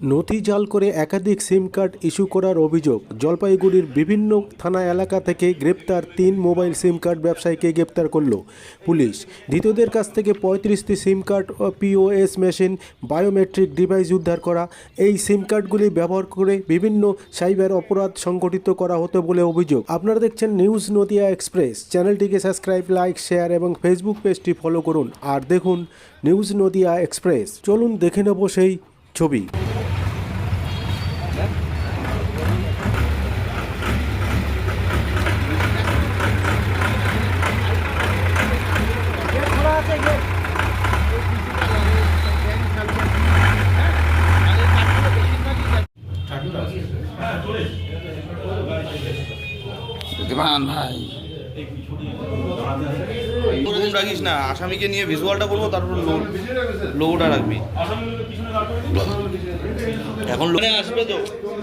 নথি জাল করে একাধিক সিম কার্ড ইস্যু করার অভিযোগ। জলপাইগুড়ির বিভিন্ন থানা এলাকা থেকে গ্রেপ্তার তিন মোবাইল সিম কার্ড ব্যবসায়ীকে গ্রেপ্তার করল পুলিশ। ধৃতদের কাছ থেকে পঁয়ত্রিশটি সিম কার্ড ও পিওএস মেশিন, বায়োমেট্রিক ডিভাইস উদ্ধার করা। এই সিম কার্ডগুলি ব্যবহার করে বিভিন্ন সাইবার অপরাধ সংগঠিত করা হতো বলে অভিযোগ। আপনারা দেখছেন নিউজ নদিয়া এক্সপ্রেস। চ্যানেলটিকে সাবস্ক্রাইব, লাইক, শেয়ার এবং ফেসবুক পেজটি ফলো করুন। আর দেখুন নিউজ নদিয়া এক্সপ্রেস। চলুন দেখে নেব সেই ছবি। দেবান ভাই। রুম রাখিস না আসামিকে নিয়ে ভিজুয়ালটা করব তারপর লোগোটা রাখবি। এখন লোকে আসবে তো।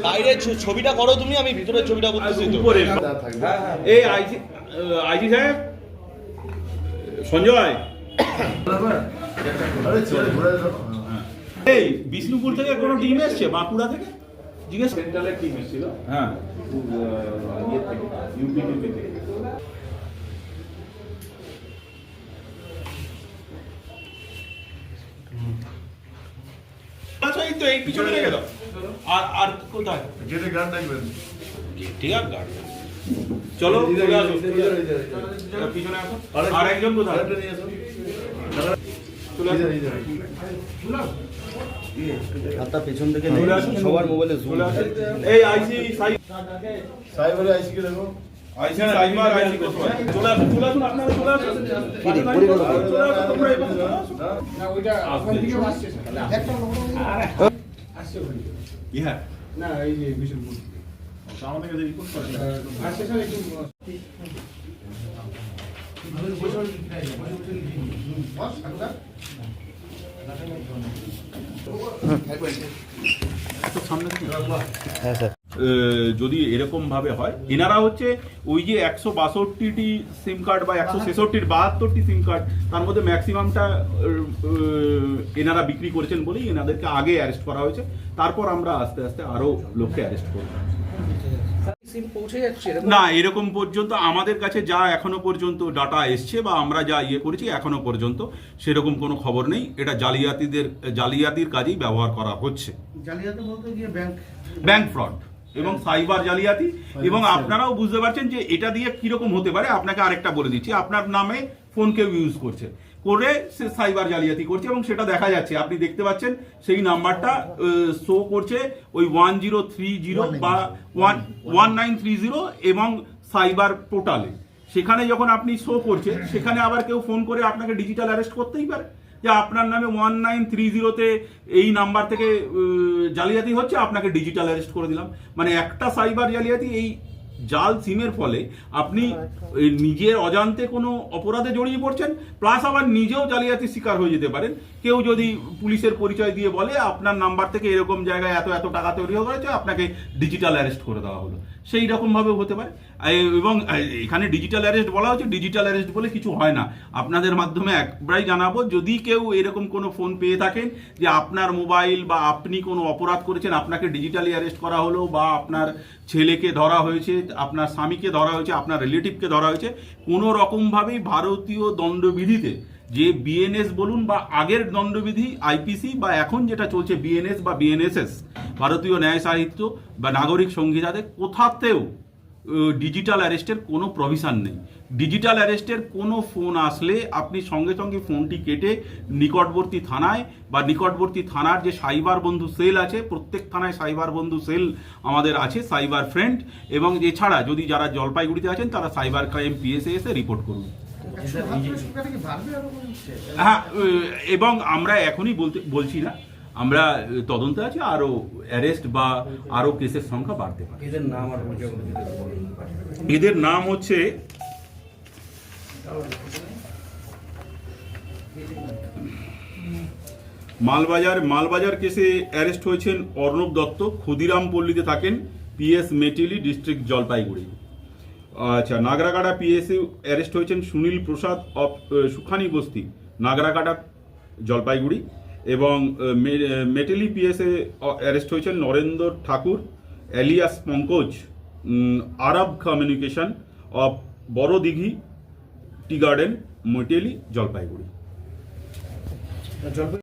বাইরে ছ- ছবিটা করো তুমি আমি ভিতরে ছবিটা করতেছি তো। এই আইজি আইজি সাহেব? সঞ্জয়? এই বিষ্ণুপুর থেকে কোনো টিম এসছে? বাঁকুড়া থেকে? জিজ্ঞেস সেন্ট্রালের টিম এসেছিল হ্যাঁ। ইয়ে থেকে ইউপি টিপি থেকে। আচ্ছা এই তো এই পিছনে রেখে দাও। আর আর কোথায়? গেটে গান ডাকবেন ঠিক আছে গার্ড চলো পিছনে আসো। আর একজন কোথায়? হাতটা পেছন থেকে সবার মোবাইলে আসো এই আইসি সাই দেখো। আইসি সাইবার আইসি কোথায় চলে আসুন চলে আসুন। আপনারা চলে আসুন। চলে আসুন। তোমরা এই পাশে চলে আসো। কি হ্যাঁ? না এই হ্যাঁ স্যার। যদি এরকম ভাবে হয় এনারা হচ্ছে ওই যে একশো বাষট্টিটি সিম কার্ড বা একশো ছেষট্টির বাহাত্তরটি সিম কার্ড তার মধ্যে ম্যাক্সিমামটা এনারা বিক্রি করেছেন বলেই এনাদেরকে আগে অ্যারেস্ট করা হয়েছে। তারপর আমরা আস্তে আস্তে আরও লোককে অ্যারেস্ট করব। না এরকম পর্যন্ত আমাদের কাছে যা এখনও পর্যন্ত ডাটা এসছে বা আমরা যা ইয়ে করেছি এখনও পর্যন্ত সেরকম কোনো খবর নেই। এটা জালিয়াতিদের জালিয়াতির কাজেই ব্যবহার করা হচ্ছে। জালিয়াতি বলতে গিয়ে ব্যাংক ব্যাংক ফ্রড এবং সাইবার জালিয়াতি এবং আপনারাও বুঝতে পারছেন যে এটা দিয়ে কীরকম হতে পারে আপনাকে আরেকটা বলে দিচ্ছি। আপনার নামে ফোন কেউ ইউজ করছে। করে সে সাইবার জালিয়াতি করছে এবং সেটা দেখা যাচ্ছে। আপনি দেখতে পাচ্ছেন সেই নাম্বারটা শো করছে ওই ওয়ান জিরো থ্রি জিরো বা one one nine three zero এবং সাইবার পোর্টালে সেখানে যখন আপনি শো করছে সেখানে আবার কেউ ফোন করে আপনাকে ডিজিটাল অ্যারেস্ট করতেই পারে। যে আপনার নামে ওয়ান নাইন থ্রি জিরোতে এই নাম্বার থেকে জালিয়াতি হচ্ছে, আপনাকে ডিজিটাল অ্যারেস্ট করে দিলাম। মানে একটা সাইবার জালিয়াতি এই জাল সিমের ফলে আপনি নিজের অজান্তে কোনো অপরাধে জড়িয়ে পড়ছেন প্লাস আবার নিজেও জালিয়াতির শিকার হয়ে যেতে পারেন। কেউ যদি পুলিশের পরিচয় দিয়ে বলে, আপনার নাম্বার থেকে এরকম জায়গায় এত এত টাকা তৈরি হয়েছে, আপনাকে ডিজিটাল অ্যারেস্ট করে দেওয়া হলো। সেই রকমভাবে হতে পারে। এবং এখানে ডিজিটাল অ্যারেস্ট বলা হচ্ছে ডিজিটাল অ্যারেস্ট বলে কিছু হয় না। আপনাদের মাধ্যমে একবারই জানাব, যদি কেউ এরকম কোনো ফোন পেয়ে থাকেন যে আপনার মোবাইল বা আপনি কোনো অপরাধ করেছেন, আপনাকে ডিজিটালি অ্যারেস্ট করা হলো বা আপনার ছেলেকে ধরা হয়েছে আপনার স্বামীকে ধরা হয়েছে, আপনার রিলেটিভকে ধরা হয়েছে কোনো রকমভাবেই ভারতীয় দণ্ডবিধিতে যে বিএনএস বলুন বা আগের দণ্ডবিধি আইপিসি বা এখন যেটা চলছে বিএনএস বা বিএনএসএস ভারতীয় ন্যায় সাহিত্য বা নাগরিক সংহিতাতে কোথাতেও ডিজিটাল অ্যারেস্টের কোনো প্রভিশন নেই। ডিজিটাল অ্যারেস্টের কোনো ফোন আসলে আপনি সঙ্গে সঙ্গে ফোনটি কেটে নিকটবর্তী থানায় বা নিকটবর্তী থানার যে সাইবার বন্ধু সেল আছে প্রত্যেক থানায় সাইবার বন্ধু সেল আমাদের আছে সাইবার ফ্রেন্ড এবং এছাড়া যদি যারা জলপাইগুড়িতে আছেন তারা সাইবার ক্রাইম পিএসএ এসে রিপোর্ট করুন। হ্যাঁ এবং আমরা এখনই বলতে বলছি না। আমরা তদন্তে আছি আরও অ্যারেস্ট বা আরও কেসের সংখ্যা বাড়তে পারে। এদের নাম আর। এদের নাম হচ্ছে মালবাজার মালবাজার কেসে অ্যারেস্ট হয়েছেন অর্ণব দত্ত ক্ষুদিরাম পল্লীতে থাকেন পিএস মেটেলি ডিস্ট্রিক্ট জলপাইগুড়ি। আচ্ছা নাগরাকাটা পিএসএ অ্যারেস্ট হয়েছেন সুনীল প্রসাদ অফ সুখানি বস্তি নাগরাকাটা জলপাইগুড়ি। এবং মেটেলি পিএসএ অ্যারেস্ট হয়েছেন Narendra Thakur alias Pankaj Arab communication of Bara Dighi tea garden Meteli Jalpaiguri জলপাই